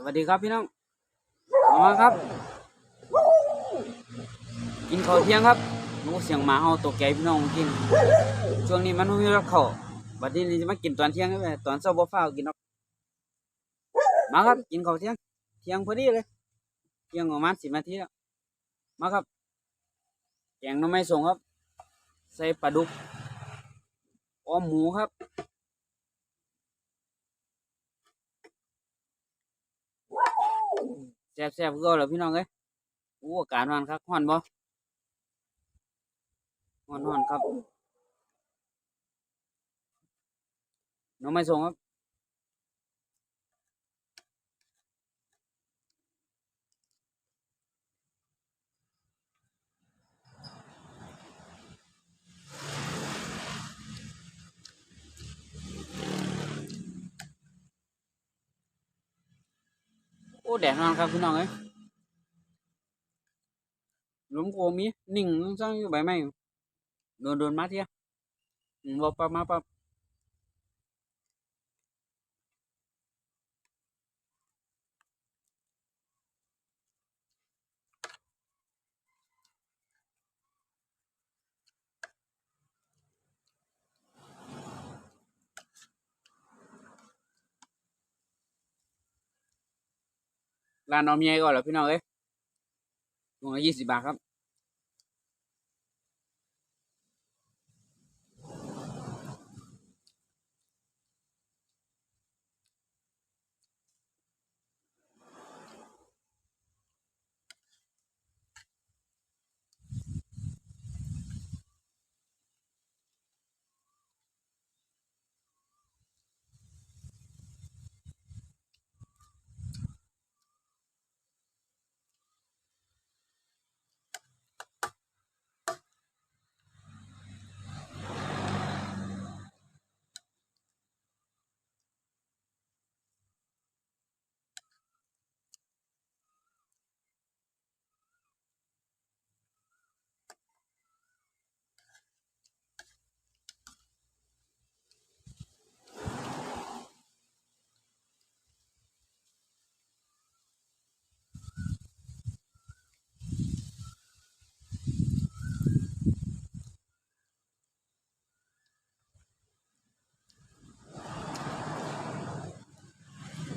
สวัสดีครับพี่น้องมาครับ กินข้าวเที่ยงครับโอ้เสียงหมาเห่าตกใจพี่น้องกิน ช่วงนี้มันไม่มีรับข้าวบัดนี้จะมากินตอนเที่ยงเลยตอนเช้าบ่ฟ้าวกินหรอกมาครับ กินข้าวเที่ยง เที่ยงพอดีเลย เที่ยงประมาณสิบนาทีแล้วมาครับแกงน้ำไม้ส่งครับ ใส่ปลาดุกอ้อมหมูครับ แซ่บแซ่บก็แล้วพี่น้องเอ้ยโอ้อากาศร้อนครับร้อนบ่ร้อนร้อนครับน้องไม่ส่งครับ อ้แดดร้อนครับพี่น้องเอ้ยลุมโกมีหนิ่งจังอยู่ใบไม้โดนโดนมาเที่ยบ่ปะมาปับ ร้านน้องเมียก่อนเหรอพี่น้องเอ้ยวงละยี่สิบบาทครับ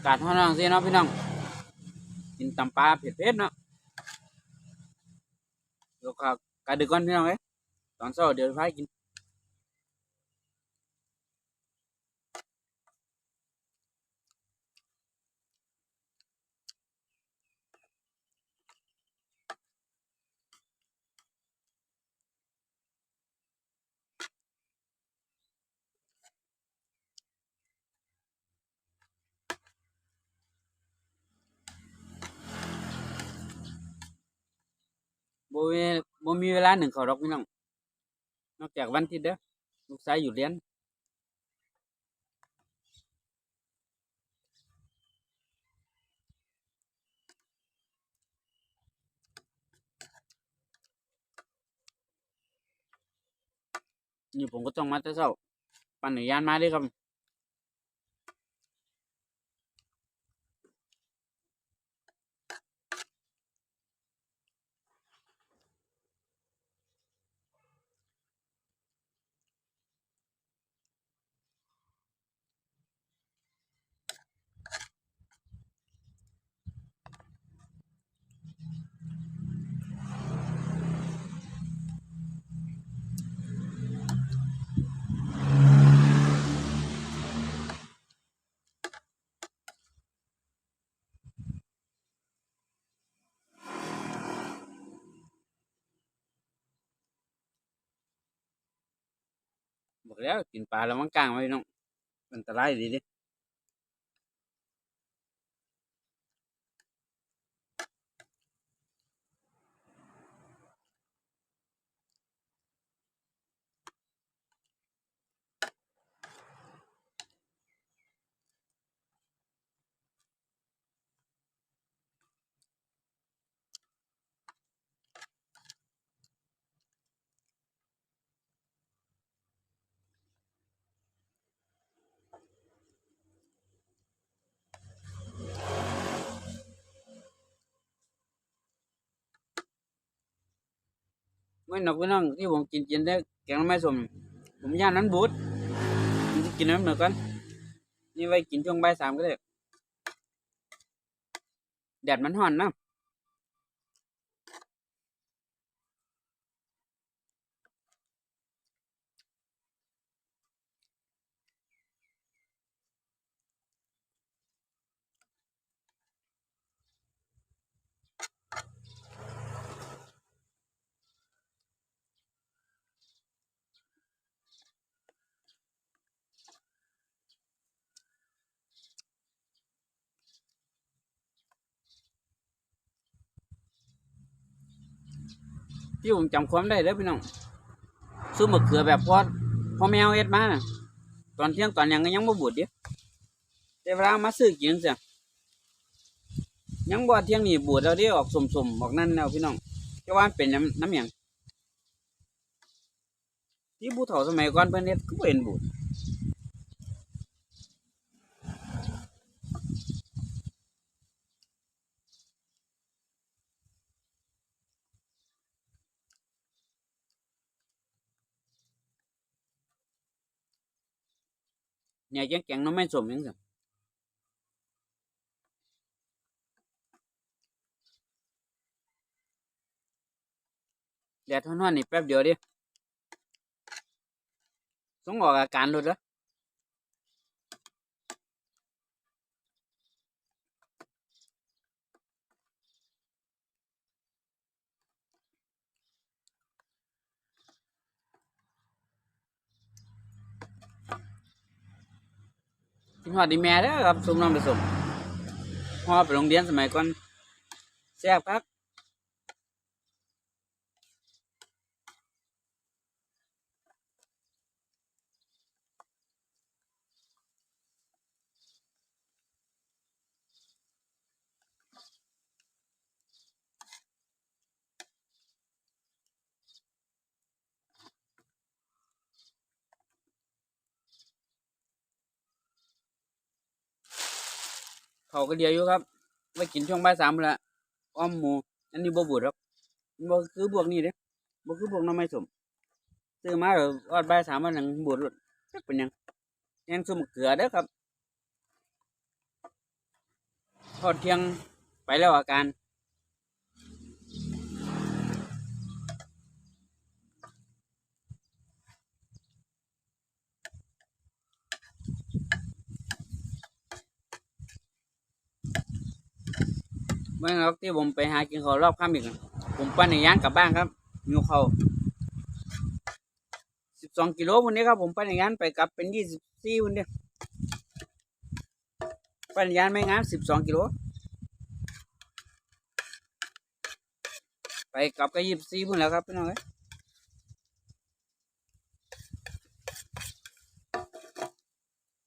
อากาศร้อนๆสิเนาะพี่น้อง กินตำปลาเผ็ดๆเนาะเดี๋ยวขาวกาดึกก่อนพี่น้องเอ้ยตอนเช้าเดี๋ยวพากิน มีบ่มีเวลาหนึ่งเขาวดอกพี่น้อง นอกจากวันทิตย์เด้อลูกชายอยู่เรียนนี่ผมก็ต้องมาแต่เช้าปั่นจักรยานมาเด้ครับ บอกแล้วกินปลาแล้วมันกลางไว้น้องอันตรายดีดิ ไม่หนักพี่นั่งที่ผมกินกินได้แกงไม่สม ผมย่านนั้นบูดผมกินน้ำเหมือนกันนี่ไว้กินช่วงบ่ายสามก็ได้แดดมันห่อนนะ ที่ผมจำความได้เด้อพี่น้องซื้อมะเขือแบบพอพอแมวเอ็ดมานะตอนเที่ยงตอนยังก็ยังบ่บูดเดิแต่เวลามาซื้อกินเสียยังบ่เที่ยงนี่บูดแล้วเดิออกสมสมออกนั่นแล้วพี่น้องจะว่านเป็นน้ำน้ำยังที่บูเถ่าสมัยก่อนเพิ่นเน็ตก็เป็นบูด เนี่ยยังแกงน้องไม่สมยังสิแดดท่อนๆนี่แป๊บเดียวดิสงออกอาการหลุดแล้ว หอดดีแม่เด้อครับซุมน้ำผสมหอไปโรงเรียนสมัยก่อนแซ่บครับ เขาก็เดียวอยู่ครับไว้กินช่วงบ่ายสามละอ้อมหมูอันนี้บ่บูดครับบ่คือบวกนี่เด้บ่คือบวกน้ำไม่สมซื้อมาแล้วอดบ่ายสามมันหนังบูดหลุดจักเป็นยังยังซุ่มเกลือเด้อครับ ทอดเที่ยงไปแล้วอาการ เมื่อครับที่ผมไปหากินข้าวรอบค่ำอีกผมปั่นในย่างกลับบ้านครับมีข้าวสิบสองกิโลวันนี้ครับ ผมปั่นในย่างไปกลับเป็นยี่สิบสี่วันเดียวปั่นในย่างไม่งานสิบสองกิโลไปกลับก็ยี่สิบสี่พุ่นแล้วครับพี่น้องเอ้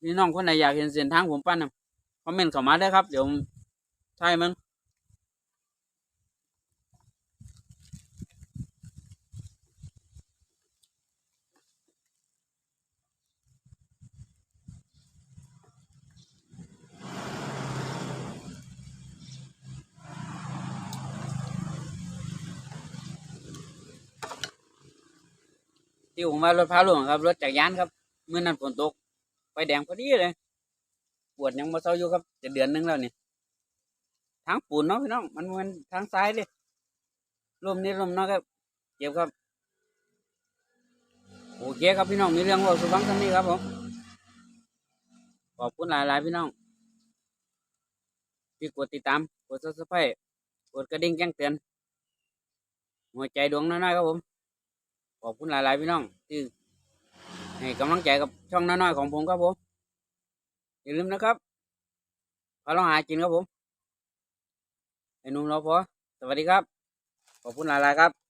พี่น้องคนไหนอยากเห็นเส้นทางผมปั้นนะคอมเมนต์เข้ามาได้ครับ เดี๋ยวผมถ่ายมัน ที่ผมว่ารถพาหลวงครับ รถจักรยานครับเมื่อนั้นฝนตกไฟแดงพอดีเลย ปวดยังมาเศร้าอยู่ครับจะเดือนหนึงแล้วเนี่ยทางปูนเนาะพี่น้องมันมันทางซ้ายเลยลมนี่ลมเนาะครับเจ็บครับโอเคครับพี่น้องมีเรื่องว่าสุฟังทั้งนี้ครับผมขอบคุณหลายๆพี่น้อง ที่กดติดตามกดซับสไครต์กดกระดิ่งแจ้งเตือนหัวใจดวงน้อยๆครับผม ขอบคุณหลายๆพี่น้องที่ให้กำลังใจกับช่องน้อยๆของผมครับผมอย่าลืมนะครับพาลองหากินครับผมไอ้นุ่มเราพอสวัสดีครับ ขอบคุณหลายๆครับ